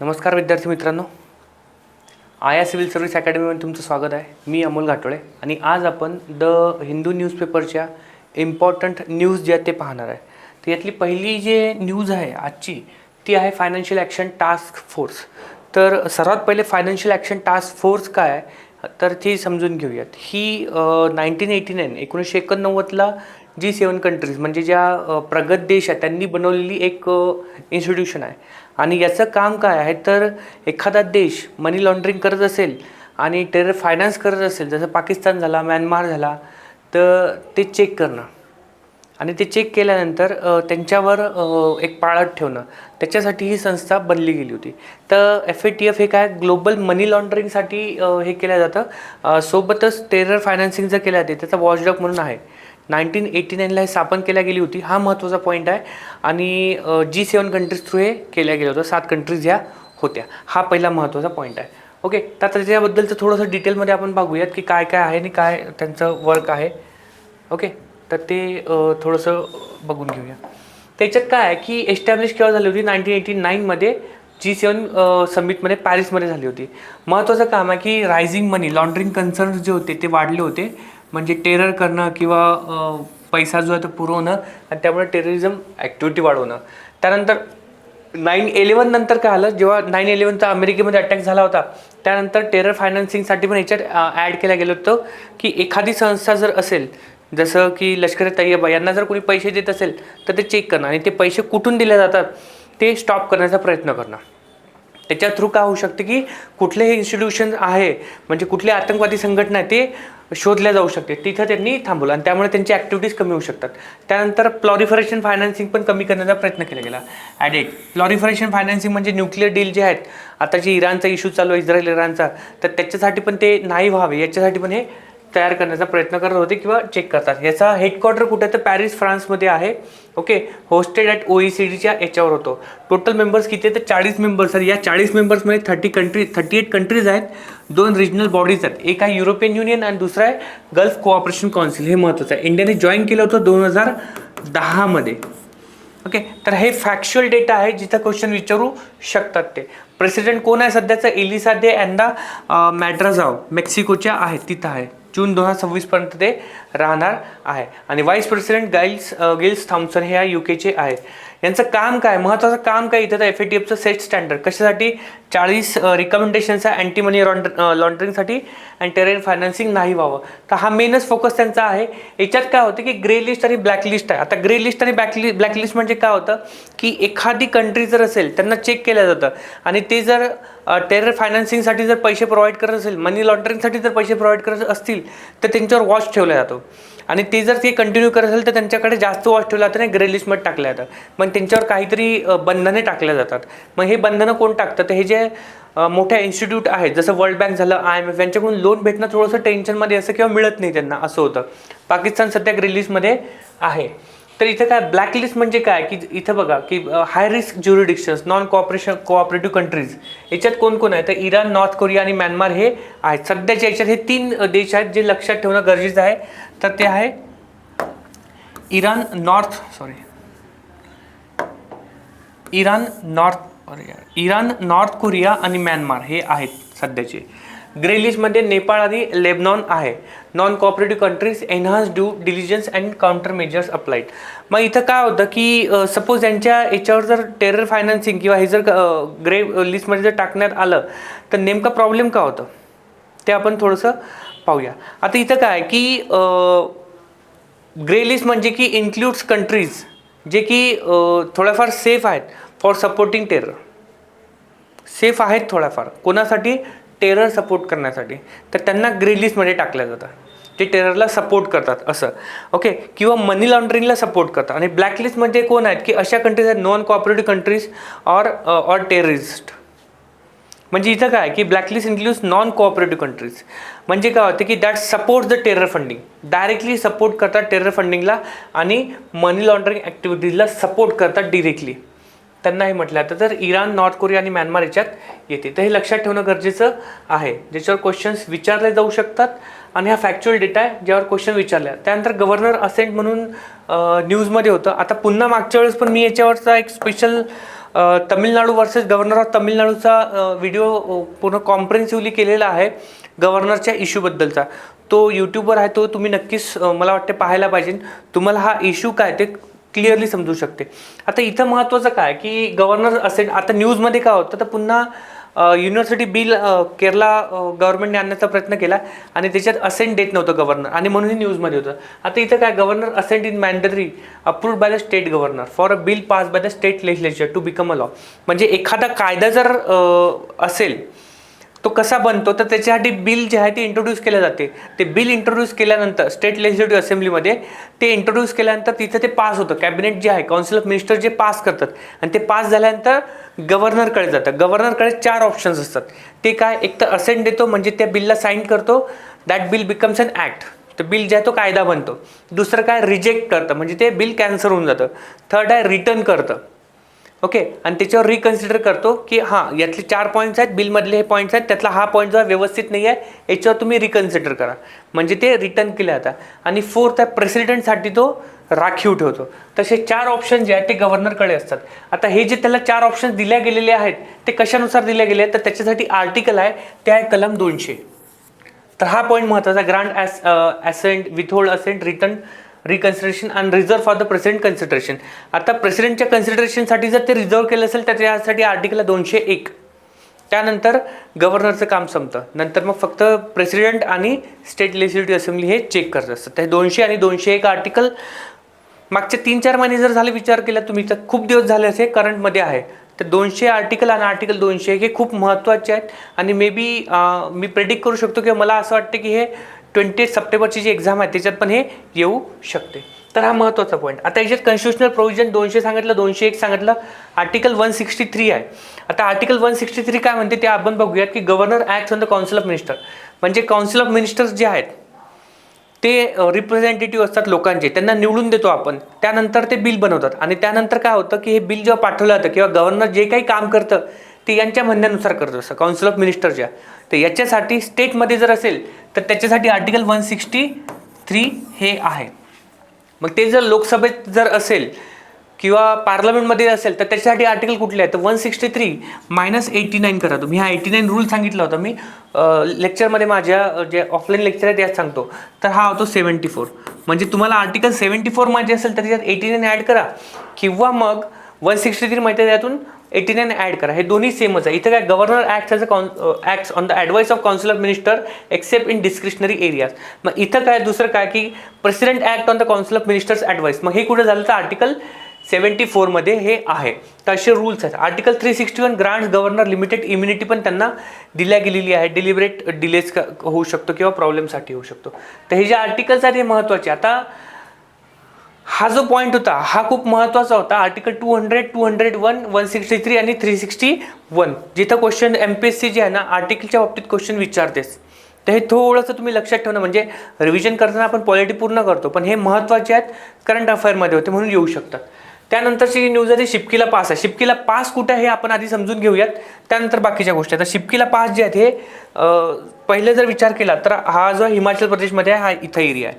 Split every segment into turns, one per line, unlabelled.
नमस्कार विद्यार्थी मित्रांनो. आया सिव्हिल सर्व्हिस अकॅडमीमध्ये तुमचं स्वागत आहे. मी अमोल घाटोळे आणि आज आपण द हिंदू न्यूजपेपरच्या इम्पॉर्टंट न्यूज जे आहेत ते पाहणार आहे. तर यातली पहिली जे न्यूज आहे आजची ती आहे फायनान्शियल ॲक्शन टास्क फोर्स तर सर्वात पहिले फायनान्शियल ॲक्शन टास्क फोर्स काय आहे तर ती समजून घेऊयात. ही नाईन्टीन एटी नाईन एकोणीसशे एकोणनव्वदला जी सेवन कंट्रीज म्हणजे ज्या प्रगत देश आहे त्यांनी बनवलेली एक इन्स्टिट्यूशन आहे. आणि याचं काम काय आहे? तर एखादा देश मनी लॉन्ड्रिंग करत असेल आणि टेरर फायनान्स करत असेल जसं पाकिस्तान झाला म्यानमार झाला तर ते चेक करणं. आणि ते चेक केल्यानंतर त्यांच्यावर एक पाळत ठेवणं. त्याच्यासाठी ही संस्था बनली गेली होती. तर एफ ए टी एफ हे काय? ग्लोबल मनी लॉन्ड्रिंगसाठी हे केलं जातं. सोबतच टेरर फायनान्सिंग जर केलं जाते त्याचा वॉचडॉग म्हणून आहे. नाईन्टीन एटी नाईनला हे स्थापन केल्या गेली होती. हा महत्त्वाचा पॉईंट आहे. आणि जी सेवन कंट्रीज थ्रू हे केल्या गेलं होतं सात कंट्रीज ह्या होत्या. हा पहिला महत्त्वाचा पॉईंट आहे. ओके तर आता त्याच्याबद्दलचं थोडंसं डिटेलमध्ये आपण बघूयात की काय काय आहे आणि काय त्यांचं वर्क आहे. ओके तर ते थोडंसं बघून घेऊया. त्याच्यात काय आहे की एस्टॅब्लिश केव्हा झाली होती? नाईन्टीन एटी नाईनमध्ये जी सेवन समिटमध्ये पॅरिसमध्ये झाली होती. महत्त्वाचं काम आहे की रायझिंग मनी लॉन्ड्रिंग कन्सर्न जे होते ते वाढले होते. म्हणजे टेरर करणं किंवा पैसा जो आहे तो पुरवणं आणि त्यामुळे टेररिझम ॲक्टिव्हिटी वाढवणं. त्यानंतर नाईन इलेवन नंतर काय आलं जेव्हा नाईन इलेवनचा अमेरिकेमध्ये अटॅक झाला होता त्यानंतर टेरर फायनान्सिंगसाठी पण याच्यात ॲड केलं गेलं होतं की एखादी संस्था जर असेल जसं की लष्कर तय्यबा यांना जर कोणी पैसे देत असेल तर ते चेक करणं आणि ते पैसे कुठून दिले जातात ते स्टॉप करण्याचा प्रयत्न करणं. त्याच्या थ्रू काय होऊ शकते की कुठलेही इन्स्टिट्यूशन आहे म्हणजे कुठले आतंकवादी संघटना आहे ते शोधल्या जाऊ शकते. तिथं त्यांनी थांबवलं आणि त्यामुळे त्यांची ॲक्टिव्हिटीज कमी होऊ शकतात. त्यानंतर प्लॉरिफरेशन फायनान्सिंग पण कमी करण्याचा प्रयत्न केला गेला. ॲडेड प्लॉरिफरेशन फायनान्सिंग म्हणजे न्यूक्लिअर डील जे आहेत आता जे इराणचा इश्यू चालू आहे इस्रायल इराणचा तर त्याच्यासाठी पण ते नाही व्हावे. याच्यासाठी पण हे तयार करण्याचा प्रयत्न करत होते किंवा चेक करतात. याचा हेडक्वार्टर कुठे तर पॅरिस फ्रान्समध्ये आहे. Okay hosted at O E C डीच्या याच्यावर होतो. टोटल मेंबर्स किती आहेत? तर चाळीस मेंबर्स आहेत या चाळीस मेंबर्समध्ये thirty country thirty eight countries आहेत. दोन रिजनल बॉडीज आहेत. एक आहे युरोपियन युनियन आणि दुसरा आहे गल्फ कोऑपरेशन काउन्सिल हे महत्त्वाचं आहे. इंडियाने जॉईन केलं होतं दोन हजार दहामध्ये. ओके तर हे फॅक्च्युअल डेटा आहे. जिथं क्वेश्चन विचारू शकतात ते. प्रेसिडेंट कोण आहे सध्याचं? एलिसा अँड द मॅड्राझाव मेक्सिकोच्या आहेत. तिथं आहे. जून दोन हजार सव्वीसपर्यंत ते राहणार आहे. आणि vice president Giles Giles Thomson हे या यू केचे आहेत. यांचं काम काय? महत्त्वाचं काम काय इथं? तर एफ ए टी एफचं सेट स्टँडर्ड कशासाठी? चाळीस रिकमेंडेशन्स आहे अँटी मनी लॉन्ड्रिंगसाठी आणि टेरेन फायनान्सिंग नाही व्हावं. तर हा मेनच फोकस त्यांचा आहे. याच्यात काय होतं की ग्रे लिस्ट आणि ब्लॅक लिस्ट आहे. आता ग्रे लिस्ट आणि ब्लॅक ब्लॅकलिस्ट ब्लॅक लिस्ट म्हणजे काय होतं? की एखादी कंट्री जर असेल त्यांना चेक केलं जातं. आणि ते जर टेरर फायनान्सिंगसाठी जर पैसे प्रोव्हाइड करत असेल मनी लॉन्ड्रिंगसाठी जर पैसे प्रोव्हाइड करत असतील तर त्यांच्यावर वॉच ठेवला जातो. आणि ते जर ते कंटिन्यू करत असेल तर त्यांच्याकडे जास्त वॉच ठेवलं जातं आणि ग्रे टाकल्या टाकलं जातं मग त्यांच्यावर काहीतरी बंधने टाकल्या जातात. मग हे बंधनं कोण टाकतं? तर हे जे मोठ्या इन्स्टिट्यूट आहेत जसं वर्ल्ड बँक झालं आय एम एफ यांच्याकडून लोन भेटणं थोडंसं टेन्शनमध्ये असं किंवा मिळत नाही त्यांना असं होतं. पाकिस्तान सध्या ग्रे आहे. तर इथं काय ब्लॅकलिस्ट म्हणजे काय? की इथं बघा की high risk jurisdictions non cooperation cooperative countries याच्यात कोण कोण आहे? तर इराण नॉर्थ कोरिया आणि म्यानमार हे आहेत. सध्याच्या याच्यात हे तीन देश आहेत जे लक्षात ठेवणं गरजेचं आहे. तर ते आहे Iran north sorry Iran north Iran North Korea आणि म्यानमार हे आहेत सध्याचे. ग्रे लिस्टमध्ये नेपाळ आणि लेबनॉन आहे. Non cooperative countries enhance due diligence and counter measures applied मग इथं काय होतं की सपोज यांच्या याच्यावर जर टेरर फायनान्सिंग किंवा हे जर ग्रे लिस्टमध्ये जर टाकण्यात आलं तर नेमका प्रॉब्लेम का होतं? ते आपण थोडंसं पाहूया. आता इथं काय की ग्रे लिस्ट म्हणजे की इन्क्लूड्स कंट्रीज जे की थोड्याफार सेफ आहेत फॉर सपोर्टिंग टेरर सेफ आहेत थोड्याफार. कोणासाठी? टेरर सपोर्ट करण्यासाठी तर त्यांना ग्रे लिस्टमध्ये टाकलं जातं. ते टेररला सपोर्ट करतात असं. ओके किंवा मनी लॉन्ड्रिंगला सपोर्ट करतात. आणि ब्लॅकलिस्टमध्ये कोण आहेत? की अशा कंट्रीज आहेत non cooperative countries or or terrorist म्हणजे इथं काय? की blacklist includes non cooperative countries म्हणजे काय होतं की that support the terror funding directly support करतात टेरर फंडिंगला आणि मनी लॉन्ड्रिंग ॲक्टिव्हिटीजला सपोर्ट करतात डिरेक्टली त्यांना हे म्हटलं जातं. तर इराण नॉर्थ कोरिया आणि म्यानमार याच्यात येते. तर हे लक्षात ठेवणं गरजेचं आहे. ज्याच्यावर क्वेश्चन्स विचारले जाऊ शकतात आणि हा फॅक्च्युअल डेटा आहे ज्यावर क्वेश्चन विचारल्या. त्यानंतर गव्हर्नर असेंट म्हणून न्यूजमध्ये होतं. आता पुन्हा मागच्या वेळेस पण मी याच्यावरचा एक special Tamil Nadu versus governor of तमिळनाडूचा video पूर्ण कॉम्प्रेन्सिव्हली केलेला आहे गव्हर्नरच्या इश्यूबद्दलचा तो यूट्यूबवर आहे तो तुम्ही नक्कीच मला वाटते पाहायला पाहिजे. तुम्हाला हा इश्यू काय ते क्लिअरली समजू शकते. आता इथं महत्त्वाचं काय? की गव्हर्नर असेल आता न्यूजमध्ये काय होतं? तर पुन्हा युनिव्हर्सिटी बिल केरला गव्हर्नमेंटने आणण्याचा प्रयत्न केला आणि त्याच्यात असेंट देत नव्हतं गव्हर्नर आणि म्हणून हे न्यूजमध्ये होतं. आता इथं काय? Governor assent in mandatory approved by the state governor for a bill pass by the state legislature to become a law म्हणजे एखादा कायदा जर असेल तो कसा बनतो तर त्याच्यासाठी बिल जे आहे ते इंट्रोड्यूस केलं जाते. ते बिल इंट्रोड्यूस केल्यानंतर स्टेट लेजिस्लेटिव्ह असेंब्लीमध्ये ते इंट्रोड्यूस केल्यानंतर तिथं ते पास होतं. कॅबिनेट जे आहे काउन्सिल ऑफ मिनिस्टर जे पास करतात आणि ते पास झाल्यानंतर गव्हर्नरकडे जातं गव्हर्नरकडे चार ऑप्शन्स असतात. ते काय? एक तर असेंट देतो म्हणजे त्या बिलला साईन करतो. That bill becomes an act तर बिल जे आहे तो कायदा बनतो. दुसरं काय? रिजेक्ट करतं. म्हणजे ते बिल कॅन्सल होऊन जातं. थर्ड आहे रिटर्न करतं. ओके? आणि त्याच्यावर रिकन्सिडर करतो की हां यातले चार पॉईंट्स आहेत बिलमधले हे पॉईंट्स आहेत त्यातला हा पॉईंट जो आहे व्यवस्थित नाही आहे याच्यावर तुम्ही रिकन्सिडर करा. म्हणजे ते रिटर्न केले जातात आणि फोर्थ आहे प्रेसिडेंटसाठी तो राखीव ठेवतो. तसे चार ऑप्शन जे आहेत ते गव्हर्नरकडे असतात. आता हे जे त्याला चार ऑप्शन दिल्या गेलेले आहेत ते कशानुसार दिले गेले आहेत? तर त्याच्यासाठी आर्टिकल आहे ते आहे कलम दोनशे. तर हा पॉईंट महत्त्वाचा grant as assent withhold assent return reconsideration and reserve for the president consideration आता प्रेसिडेंटच्या कन्सिडरेशनसाठी जर ते रिझर्व केलं असेल तर त्यासाठी आर्टिकल दोनशे एक. त्यानंतर गव्हर्नरचं काम संपतं. नंतर मग फक्त प्रेसिडेंट आणि स्टेट लेजिस्लेटिव्ह असेंब्ली हे चेक करत असतात हे दोनशे आणि दोनशे एक आर्टिकल मागचे तीन चार महिने जर झाले विचार केला तुम्ही तर खूप दिवस झाले असे करंटमध्ये आहे. तर दोनशे आर्टिकल आणि आर्टिकल दोनशे एक हे खूप महत्त्वाचे आहेत. आणि मे बी मी प्रेडिक्ट करू शकतो किंवा मला असं वाटतं की हे ट्वेंटी एट सप्टेंबरची जी एक्झाम आहे त्याच्यात पण हे येऊ शकते. तर हा महत्त्वाचा पॉईंट आता याच्यात कन्स्टिट्युशनल प्रोव्हिजन दोनशे सांगितलं दोनशे एक सांगितलं आर्टिकल वन सिक्स्टी थ्री आहे. आता आर्टिकल वन सिक्स्टी थ्री काय म्हणते ते आपण बघूयात की governor act on the council of minister म्हणजे काउन्सिल ऑफ मिनिस्टर्स जे आहेत ते रिप्रेझेंटेटिव्ह असतात लोकांचे त्यांना निवडून देतो आपण. त्यानंतर ते बिल बनवतात. आणि त्यानंतर काय होतं की हे बिल जेव्हा पाठवलं जातं किंवा गव्हर्नर जे काही काम करतं ते यांच्या म्हणण्यानुसार करत. असतं काउन्सिल ऑफ मिनिस्टरच्या तर याच्यासाठी स्टेटमध्ये जर असेल तर त्याच्यासाठी आर्टिकल वन सिक्स्टी थ्री हे आहे. मग ते जर लोकसभेत जर असेल किंवा पार्लमेंटमध्ये असेल तर त्याच्यासाठी आर्टिकल कुठले आहे? तर one sixty three minus eighty nine करा तुम्ही. हा एटी नाईन रूल सांगितला होता मी. लेक्चरमध्ये माझ्या जे ऑफलाईन लेक्चर आहे त्यात सांगतो. तर हा होतो सेवन्टी फोर म्हणजे तुम्हाला आर्टिकल सेवन्टी फोर माहिती असेल तर त्याच्यात एटी नाईन ॲड करा. किंवा मग वन सिक्स्टी थ्री माहिती त्यातून एटी नाईन ॲड करा. हे दोन्ही सेमच आहे. इथं काय governor act as a con acts on the advice of council of minister except in discretionary areas मग इथं काय दुसरं काय की president act on the council of ministers advice मग हे कुठे झालं तर आर्टिकल सेवन्टी फोरमध्ये हे आहे. तर असे रूल्स आहेत. Article three sixty one grants governor limited immunity पण त्यांना दिल्या गेलेली आहे. डिलिबरेट डिलेज होऊ शकतो किंवा प्रॉब्लेमसाठी होऊ शकतो. तर हे जे आर्टिकल्स आहेत हे महत्त्वाचे आता हा जो पॉईंट होता हा खूप महत्त्वाचा होता. Article two hundred two hundred one one sixty three आणि थ्री सिक्स्टी वन जिथं question M P S C जे आहे ना आर्टिकलच्या बाबतीत क्वेश्चन विचारतेस. तर हे थोडंसं तुम्ही लक्षात ठेवणं म्हणजे रिव्हिजन करताना आपण पॉलिटी पूर्ण करतो पण हे महत्त्वाचे आहेत करंट अफेअरमध्ये होते म्हणून येऊ शकतात. त्यानंतरची जी न्यूज आहे ती शिपकीला पास आहे. शिपकीला पास कुठे आहे हे आपण आधी समजून घेऊयात. त्यानंतर बाकीच्या गोष्टी आता शिपकीला पास जे आहेत हे पहिले जर विचार केला तर हा जो हिमाचल प्रदेशमध्ये आहे हा इथं एरिया आहे.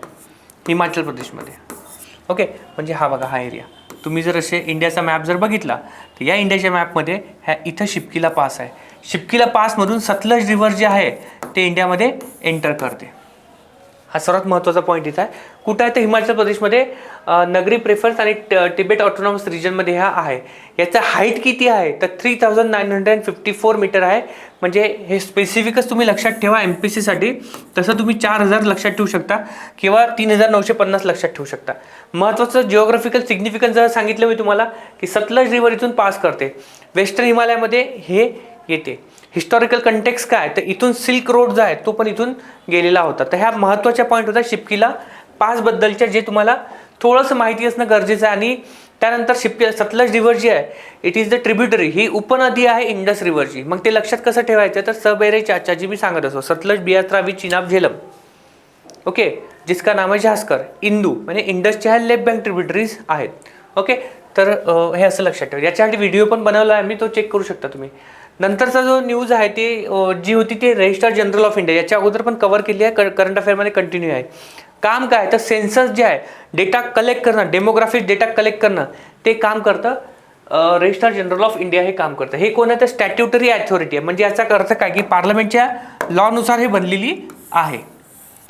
हिमाचल प्रदेशमध्ये. ओके म्हणजे हा बघा हा एरिया तुम्ही जर असे इंडियाचा मॅप जर बघितला तर या इंडियाच्या मॅपमध्ये ह्या इथं शिपकीला पास आहे. शिपकीला पासमधून सतलज रिव्हर जे आहे ते इंडियामध्ये एंटर करते. हा सर्वात महत्त्वाचा पॉईंट इथं आहे. कुठं आहे तर हिमाचल प्रदेशमध्ये नगरी प्रेफरन्स आणि ट- टिबेट ऑटोनॉमस रिजनमध्ये हा आहे. याचा हाईट किती आहे? तर three thousand nine hundred and fifty four metre आहे. म्हणजे हे स्पेसिफिकच तुम्ही लक्षात ठेवा एम पी सीसाठी तसं तुम्ही चार हजार लक्षात ठेवू शकता किंवा तीन हजार नऊशे पन्नास लक्षात ठेवू शकता. महत्त्वाचं जिओग्राफिकल सिग्निफिकन्स जर सांगितलं मी तुम्हाला की सतलज रिव्हर इथून पास करते. वेस्टर्न हिमालयामध्ये हे येते. हिस्टॉरिकल कंटेक्स काय? तर इथून सिल्क रोड जो आहे तो पण इथून गेलेला होता. तर ह्या महत्त्वाच्या पॉईंट होता शिपकीला पासबद्दलच्या जे तुम्हाला थोडंसं माहिती असणं गरजेचं आहे आणि त्यानंतर शिपकी सतलज रिव्हर जी आहे इट इज द ट्रिब्युटरी ही उपनदी आहे इंडस रिव्हरची मग ते लक्षात कसं ठेवायचं? तर सबेरे चाचा जी मी सांगत असो सतलज बियात्रावी चिनाब झेलम. ओके जिसका नाम आहे झास्कर इंदू. म्हणजे इंडसच्या ह्या लेफ्ट बँक ट्रिब्युटरीज आहेत. ओके तर हे असं लक्षात ठेवा. याच्यासाठी व्हिडिओ पण बनवला आहे. मी तो चेक करू शकता तुम्ही. नंतरचा जो न्यूज आहे ते जी होती ते रजिस्ट्रार जनरल ऑफ इंडिया याच्या अगोदर पण कव्हर केली आहे. करंट अफेअरमध्ये कंटिन्यू आहे. काम काय? तर सेन्सस जे आहे डेटा कलेक्ट करणं डेमोग्राफिक डेटा कलेक्ट करणं ते काम करतं रजिस्ट्रार जनरल ऑफ इंडिया हे काम करतं. हे कोण आहे? तर स्टॅट्युटरी अथॉरिटी आहे. म्हणजे याचा अर्थ काय? की पार्लमेंटच्या लॉनुसार हे बनलेली आहे.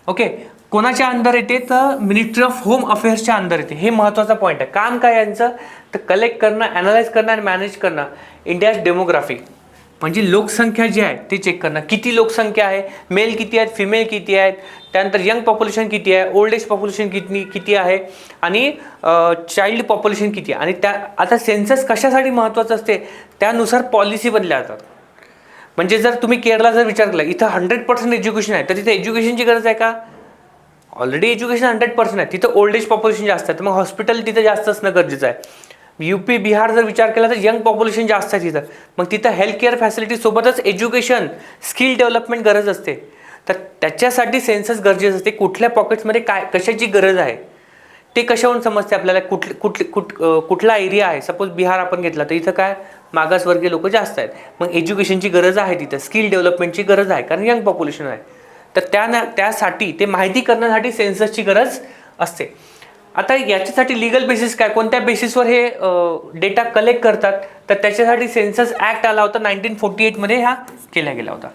ओके कोणाच्या अंडर येते? तर मिनिस्ट्री ऑफ होम अफेअर्सच्या अंडर येते. हे महत्त्वाचा पॉईंट आहे. काम काय यांचं? तर कलेक्ट करणं ॲनालाइज करणं आणि मॅनेज करणं. इंडियाज डेमोग्राफी म्हणजे लोकसंख्या जी आहे ते चेक करणं. किती लोकसंख्या आहे? मेल किती आहेत? फिमेल किती आहेत? त्यानंतर यंग पॉप्युलेशन किती आहे? ओल्ड एज पॉप्युलेशन किती किती आहे? आणि चाइल्ड पॉप्युलेशन किती आहे? आणि त्या आता सेन्सस कशासाठी महत्त्वाचं असते? त्यानुसार पॉलिसी बनल्या जातात म्हणजे जर तुम्ही केरला जर विचार केला इथं हंड्रेड पर्सेंट एज्युकेशन आहे तर तिथे एज्युकेशनची गरज आहे का? ऑलरेडी एज्युकेशन हंड्रेड पर्सेंट आहे. तिथं ओल्ड एज पॉप्युलेशन जास्त आहे तर मग हॉस्पिटल तिथं जास्त असणं गरजेचं आहे. यू पी बिहार जर विचार केला तर यंग पॉप्युलेशन जास्त आहे तिथं. मग तिथं हेल्थ केअर फॅसिलिटीसोबतच एज्युकेशन स्किल डेव्हलपमेंट गरज असते. तर त्याच्यासाठी सेन्सस गरजेचं असते. कुठल्या पॉकेट्समध्ये काय कशाची गरज आहे? ते कशावरून समजते आपल्याला? कुठले कुठले कुठ कुठला एरिया आहे? सपोज बिहार आपण घेतला तर इथं काय? मागासवर्गीय लोक जास्त आहेत. मग एज्युकेशनची गरज आहे तिथं. स्किल डेव्हलपमेंटची गरज आहे कारण यंग पॉप्युलेशन आहे. तर त्या ना त्यासाठी ते माहिती करण्यासाठी सेन्ससची गरज असते. आता याच्यासाठी लिगल बेसिस काय? कोणत्या बेसिसवर हे डेटा कलेक्ट करतात? तर त्याच्यासाठी सेन्सस ॲक्ट आला होता नाईन्टीन फोर्टी एटमध्ये हा केला गेला होता.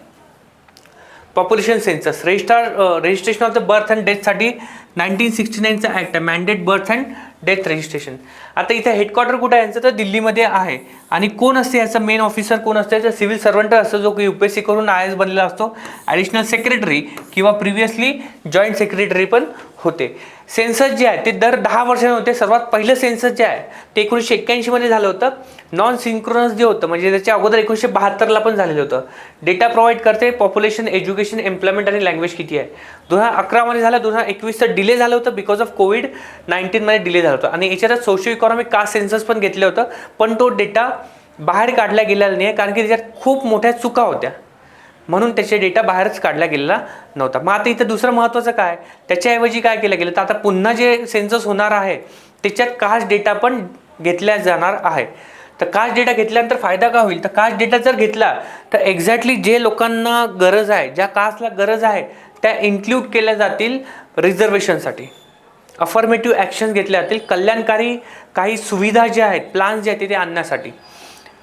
Population census registrar registration of the birth and डेथसाठी nineteen sixty नाईनचा ॲक्ट आहे mandate birth and death registration आता इथे हेडक्वार्टर कुठं आहे? यांचं तर दिल्लीमध्ये आहे. आणि कोण असते? याचा मेन ऑफिसर कोण असते? तर सिव्हिल सर्वंट असतो जो की यू पी एस सी करून आय एस बनलेला असतो. ॲडिशनल सेक्रेटरी किंवा प्रिव्हियसली जॉईंट सेक्रेटरी पण होते. सेन्सस जे आहे ते दर दहा वर्षांनी होते. सर्वात पहिलं सेन्सस जे आहे ते एकोणीसशे एक्क्याऐंशीमध्ये झालं होतं. नॉन सिंक्रोनस जे होतं म्हणजे त्याच्या अगोदर एकोणीसशे बहात्तरला पण झालेलं होतं. डेटा प्रोव्हाइड करते पॉप्युलेशन एज्युकेशन एम्प्लॉयमेंट आणि लँग्वेज किती आहे. दोन हजार अकरामध्ये झालं दोन हजार एकवीसचं डिले झालं होतं बिकॉज ऑफ कोविड नाईन्टीनमध्ये डिले झालं होतं. आणि याच्यात सोशो इकॉनॉमिक कास्ट सेन्सस पण घेतलं होतं पण तो डेटा बाहेर काढला गेलेला नाही आहे कारण की त्याच्यात खूप मोठ्या चुका होत्या. म्हणून त्याचे डेटा बाहेरच काढला गेलेला नव्हता. मग आता इथं दुसरं महत्त्वाचं काय? त्याच्याऐवजी काय केलं गेलं? तर आता पुन्हा जे सेन्सस होणार आहे त्याच्यात कास्ट डेटा पण घेतल्या जाणार आहे. तर कास्ट डेटा घेतल्यानंतर फायदा काय होईल? तर कास्ट डेटा जर घेतला तर एक्झॅक्टली जे लोकांना गरज आहे ज्या कास्टला गरज आहे त्या इन्क्ल्यूड केल्या जातील रिझर्वेशनसाठी अफर्मेटिव्ह ॲक्शन्स घेतल्या जातील. कल्याणकारी काही सुविधा ज्या आहेत प्लान्स जे आहेत ते आणण्यासाठी.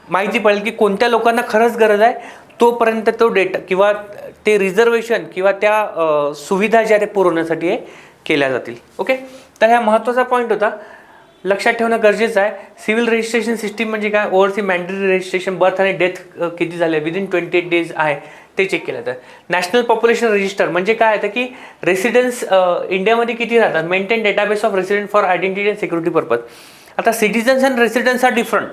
माहिती पडेल की कोणत्या लोकांना खरंच गरज आहे? तोपर्यंत तो डेटा किंवा ते रिझर्वेशन किंवा त्या सुविधा ज्या ते पुरवण्यासाठी हे केल्या जातील. ओके? तर ह्या महत्त्वाचा पॉईंट होता. लक्षात ठेवणं गरजेचं आहे. सिव्हिल रजिस्ट्रेशन सिस्टीम म्हणजे काय? ओव्हरसी मॅन्डेटरी रजिस्ट्रेशन बर्थ आणि डेथ किती झाले? विदिन ट्वेंटी एट डेज आहे. ते चेक केलं जातं. नॅशनल पॉप्युलेशन रजिस्टर म्हणजे काय? येतं की रेसिडेन्स इंडियामध्ये किती राहतात? Maintain database of resident for identity and security purpose आता citizens and residence are different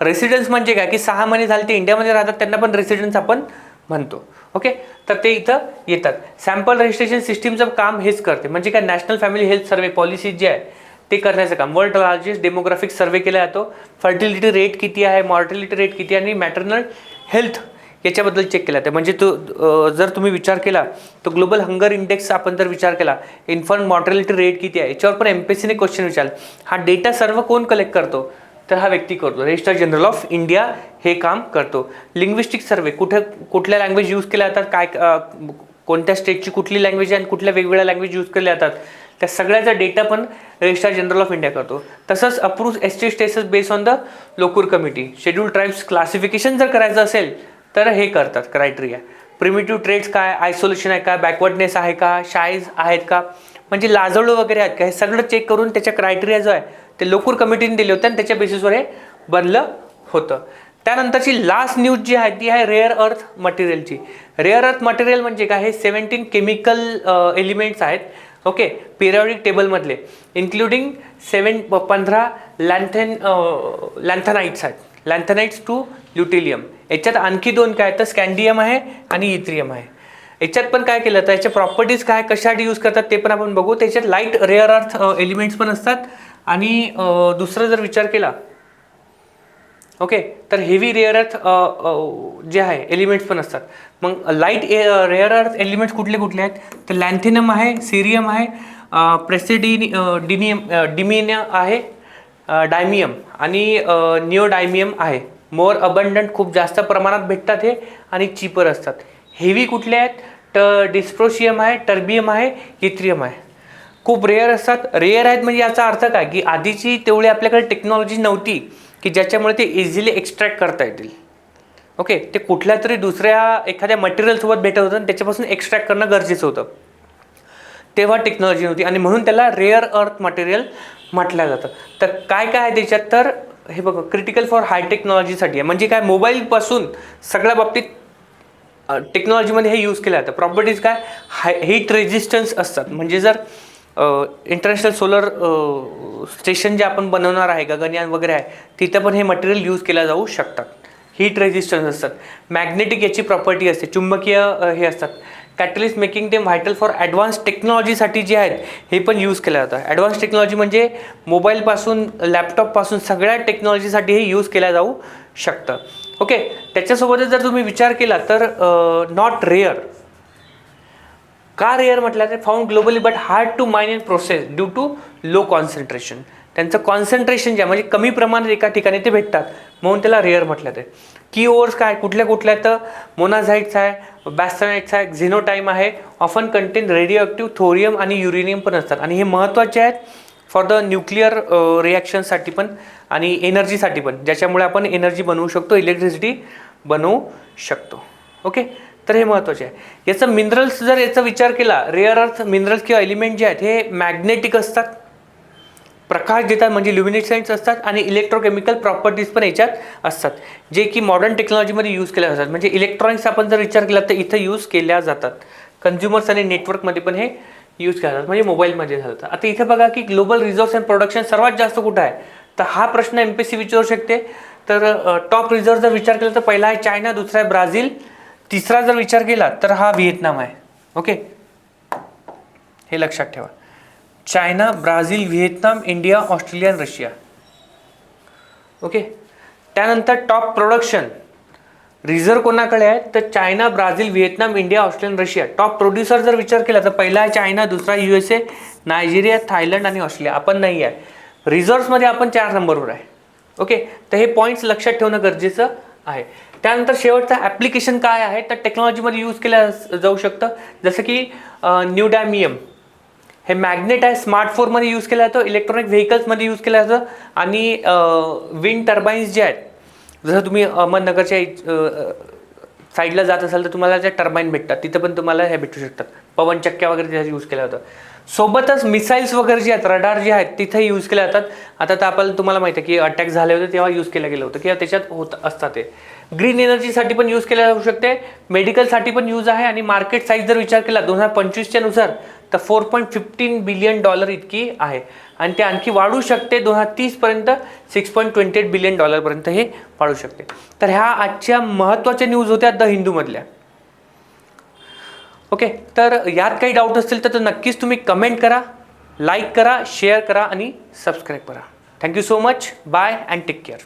residence म्हणजे काय? की सहा महिने झाले ते इंडियामध्ये राहतात त्यांना पण रेसिडेन्स आपण म्हणतो. ओके तर ते इथं येतात. सॅम्पल रजिस्ट्रेशन सिस्टीमचं काम हेच करते. म्हणजे काय? National family health survey policy जे आहे ते करण्याचं काम. वर्ल्ड लार्जेस्ट डेमोग्राफिक सर्वे केला जातो. फर्टिलिटी रेट किती आहे? मॉर्टिलिटी रेट किती आहे? आणि मॅटर्नल हेल्थ याच्याबद्दल चेक केला जाते. म्हणजे तो जर तुम्ही विचार केला तर ग्लोबल हंगर इंडेक्स आपण जर विचार केला इन्फंट मॉर्टॅलिटी रेट किती आहे? याच्यावर पण एम पी एस सीने क्वेश्चन विचारला. हा डेटा सर्व कोण कलेक्ट करतो? तर हा व्यक्ती करतो. रजिस्टर जनरल ऑफ इंडिया हे काम करतो. लिंग्विस्टिक सर्वे कुठे कुठल्या लँग्वेज यूज केल्या जातात काय कोणत्या स्टेटची कुठली लँग्वेज आहे आणि कुठल्या वेगवेगळ्या लँग्वेज यूज केल्या जातात त्या सगळ्याचा डेटा पण रजिस्ट्रार जनरल ऑफ इंडिया करतो. तसंच approve S T status based on the Lokur committee schedule tribes classification जर करायचं असेल तर हे करतात क्रायटेरिया प्रिमिटिव्ह ट्रेड्स काय आयसोलेशन आहे का बॅकवर्डनेस आहे का शाईज आहेत का म्हणजे लाजळू वगैरे आहेत का हे सगळं चेक करून त्याच्या क्रायटेरिया जो आहे ते लोकूर कमिटीने दिले होते आणि त्याच्या बेसिसवर हे बनलं होतं. त्यानंतरची लास्ट न्यूज जी आहे ती आहे रेअर अर्थ मटेरियलची रेअर अर्थ मटेरियल म्हणजे काय? हे सेवन्टीन केमिकल एलिमेंट्स आहेत. ओके पिरियॉडिक टेबलमधले इन्क्लुडिंग सेवन पंधरा लॅन्थेन लॅन्थनाइट्स आहेत. लॅन्थनाइट्स टू ल्युटिलियम याच्यात आणखी दोन काय आहेत? तर स्कॅन्डियम आहे आणि इथ्रियम आहे. याच्यात पण काय केलं तर याच्या प्रॉपर्टीज काय कशासाठी यूज करतात ते पण आपण बघू. त्याच्यात लाइट रेअर अर्थ एलिमेंट्स पण असतात. आणि दुसरा दुसरं जर विचार केला ओके तर हेवी रेअर अर्थ जे आहे एलिमेंट्स पण असतात. मग लाइट रेअर अर्थ एलिमेंट्स कुठले कुठले आहेत? तर लॅन्थिनम आहे सिरियम आहे प्रेसिडी डिनियम डिमिनियम आहे डायमियम आणि निओडायमियम आहे. मोर अबंडंट खूप जास्त प्रमाणात भेटतात हे आणि चीपर असतात. हेवी कुठले आहेत? तर डिस्प्रोशियम आहे टर्बियम आहे इथ्रियम आहे. खूप रेअर असतात. रेअर आहेत म्हणजे याचा अर्थ काय? की आधीची तेवढी आपल्याकडे टेक्नॉलॉजी नव्हती की ज्याच्यामुळे ते इझिली एक्स्ट्रॅक्ट करता येतील. ओके ते कुठल्या तरी दुसऱ्या एखाद्या मटेरियलसोबत भेटत होतं आणि त्याच्यापासून एक्स्ट्रॅक्ट करणं गरजेचं होतं. तेव्हा टेक्नॉलॉजी नव्हती आणि म्हणून त्याला रेअर अर्थ मटेरियल म्हटलं जातं. तर काय काय आहे त्याच्यात? तर हे बघा क्रिटिकल फॉर हाय टेक्नॉलॉजीसाठी आहे. म्हणजे काय? मोबाईलपासून सगळ्या बाबतीत टेक्नॉलॉजीमध्ये हे यूज केलं जातं. प्रॉपर्टीज काय? हाय हीट रेजिस्टन्स असतात. म्हणजे जर इंटरनॅशनल सोलर स्टेशन जे आपण बनवणार आहे गगनयान वगैरे आहे तिथं पण हे मटेरियल यूज केल्या जाऊ शकतात. हीट रेझिस्टन्स असतात. मॅग्नेटिक याची प्रॉपर्टी असते. चुंबकीय हे असतात. कॅटलिस्ट मेकिंग ते व्हायटल फॉर ॲडव्हान्स टेक्नॉलॉजीसाठी जे आहेत हे पण यूज केलं जातं ॲडव्हान्स टेक्नॉलॉजी म्हणजे मोबाईलपासून लॅपटॉपपासून सगळ्या टेक्नॉलॉजीसाठी हे यूज केल्या जाऊ शकतं. ओके त्याच्यासोबतच जर तुम्ही विचार केला तर नॉट रेअर का रेअर म्हटलं तर found globally but hard to mine and process due to low concentration त्यांचं कॉन्सन्ट्रेशन जे आहे, म्हणजे कमी प्रमाणात एका ठिकाणी ते भेटतात. म्हणून त्याला रेअर म्हटलं ते. की ओवर्स काय? कुठल्या कुठल्या तर मोनाझाईट्स आहे बॅस्टनाईट्स आहे झिनोटाईम आहे. Often contain radio active thorium आणि युरेनियम पण असतात. आणि हे महत्त्वाचे आहेत फॉर द न्यूक्लिअर रिॲक्शनसाठी पण आणि एनर्जीसाठी पण. ज्याच्यामुळे आपण एनर्जी बनवू शकतो इलेक्ट्रिसिटी बनवू शकतो. ओके तर हे महत्त्वाचे आहे. याचं मिनरल्स जर याचा विचार केला रेअर अर्थ मिनरल्स किंवा एलिमेंट जे आहेत हे मॅग्नेटिक असतात. प्रकाश देतात म्हणजे ल्युमिनेसेंट्स असतात आणि इलेक्ट्रोकेमिकल प्रॉपर्टीज पण याच्यात असतात. जे की मॉडर्न टेक्नॉलॉजीमध्ये यूज केल्या जातात. म्हणजे इलेक्ट्रॉनिक्स आपण जर विचार केला तर इथं यूज केल्या जातात. कन्झ्युमर्स आणि नेटवर्कमध्ये पण हे यूज केल्या जातात. म्हणजे मोबाईलमध्ये झालं आता इथं बघा की ग्लोबल रिझर्व्स अँड प्रोडक्शन सर्वात जास्त कुठं आहे? तर हा प्रश्न एम पी सी विचारू शकते. तर टॉप रिझर्व जर विचार केला तर पहिला आहे चायना दुसरा आहे ब्राझील. तिसरा जर विचार केला तर हा व्हिएतनाम आहे. ओके? हे लक्षात ठेवा. China Brazil Vietnam India Australia आणि रशिया. ओके? त्यानंतर टॉप प्रोडक्शन रिझर्व कोणाकडे आहे? तर China Brazil Vietnam India Australia Russia. Top producer जर विचार केला तर पहिला आहे चायना दुसरा U S A Nigeria Thailand आणि ऑस्ट्रेलिया. आपण नाही आहे. रिझर्व्समध्ये आपण चार नंबरवर आहे. ओके? तर हे पॉईंट्स लक्षात ठेवणं गरजेचं आहे. त्यानंतर शेवटचं ॲप्लिकेशन काय आहे? तर टेक्नॉलॉजीमध्ये यूज केलं जाऊ शकतं. जसं की न्यूडॅमियम हे मॅग्नेट आहे स्मार्टफोनमध्ये यूज केलं जातं इलेक्ट्रॉनिक व्हेकल्समध्ये यूज केलं जातं आणि विंड टर्बाईन्स जे आहेत. जसं तुम्ही अहमदनगरच्या साईडला जात असाल तर तुम्हाला ज्या टर्बाईन भेटतात तिथं पण तुम्हाला हे भेटू शकतात. पवनचक्क्या वगैरे त्याचा यूज केला जातं. सोबतच मिसाईल्स वगैरे जे आहेत रडार जे आहेत तिथे यूज केले जातात. आता तर आपल्याला तुम्हाला माहिती आहे की अटॅक झाले होते तेव्हा यूज केलं गेलं होतं. किंवा त्याच्यात होत असतात ते. ग्रीन एनर्जीसाठी पण यूज केल्या जाऊ शकते. मेडिकलसाठी पण यूज आहे. आणि मार्केट साईज जर विचार केला दोन हजार पंचवीसच्या नुसार तर four point fifteen billion dollar इतकी आहे. आणि ते आणखी वाढू शकते. दोन हजार तीसपर्यंत six point twenty eight billion डॉलरपर्यंत हे वाढू शकते. तर ह्या आजच्या महत्त्वाच्या न्यूज होत्या द हिंदूमधल्या. ओके तर यात काही डाऊट असतील तर नक्कीच तुम्ही कमेंट करा लाईक करा शेअर करा आणि सबस्क्राईब करा. Thank you so much bye and take care